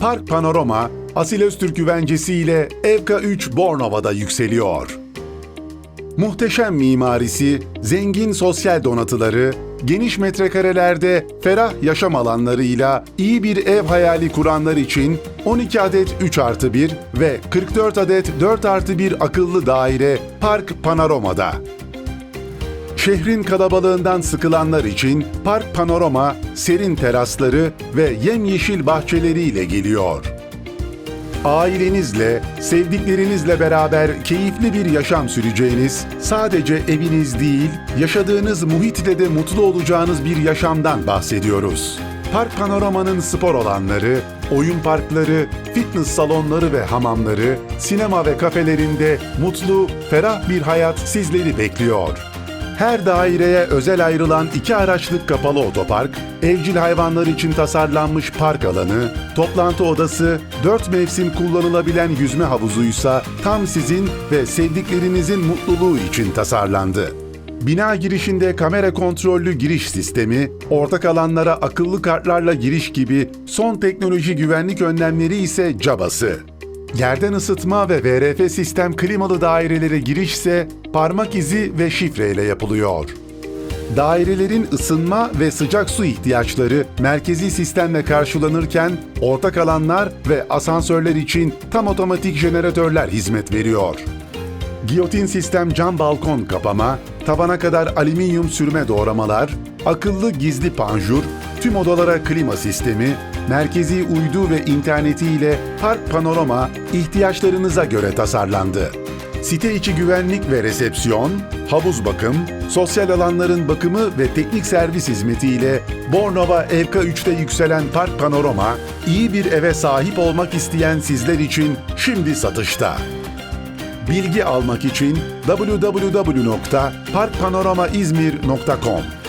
Park Panorama, Asil Öztürk güvencesi ile Evka 3 Bornova'da yükseliyor. Muhteşem mimarisi, zengin sosyal donatıları, geniş metrekarelerde ferah yaşam alanlarıyla iyi bir ev hayali kuranlar için 12 adet 3 artı 1 ve 44 adet 4 artı 1 akıllı daire Park Panorama'da. Şehrin kalabalığından sıkılanlar için Park Panorama, serin terasları ve yemyeşil bahçeleriyle geliyor. Ailenizle, sevdiklerinizle beraber keyifli bir yaşam süreceğiniz, sadece eviniz değil, yaşadığınız muhitle de mutlu olacağınız bir yaşamdan bahsediyoruz. Park Panorama'nın spor alanları, oyun parkları, fitness salonları ve hamamları, sinema ve kafelerinde mutlu, ferah bir hayat sizleri bekliyor. Her daireye özel ayrılan iki araçlık kapalı otopark, evcil hayvanlar için tasarlanmış park alanı, toplantı odası, dört mevsim kullanılabilen yüzme havuzuysa tam sizin ve sevdiklerinizin mutluluğu için tasarlandı. Bina girişinde kamera kontrollü giriş sistemi, ortak alanlara akıllı kartlarla giriş gibi son teknoloji güvenlik önlemleri ise cabası. Yerden ısıtma ve VRF sistem klimalı dairelere giriş ise parmak izi ve şifreyle yapılıyor. Dairelerin ısınma ve sıcak su ihtiyaçları merkezi sistemle karşılanırken ortak alanlar ve asansörler için tam otomatik jeneratörler hizmet veriyor. Giyotin sistem cam balkon kapama, tabana kadar alüminyum sürme doğramalar, akıllı gizli panjur, tüm odalara klima sistemi, merkezi uydu ve internetiyle Park Panorama ihtiyaçlarınıza göre tasarlandı. Site içi güvenlik ve resepsiyon, havuz bakım, sosyal alanların bakımı ve teknik servis hizmetiyle Bornova Evka 3'te yükselen Park Panorama, iyi bir eve sahip olmak isteyen sizler için şimdi satışta. Bilgi almak için www.parkpanoramaizmir.com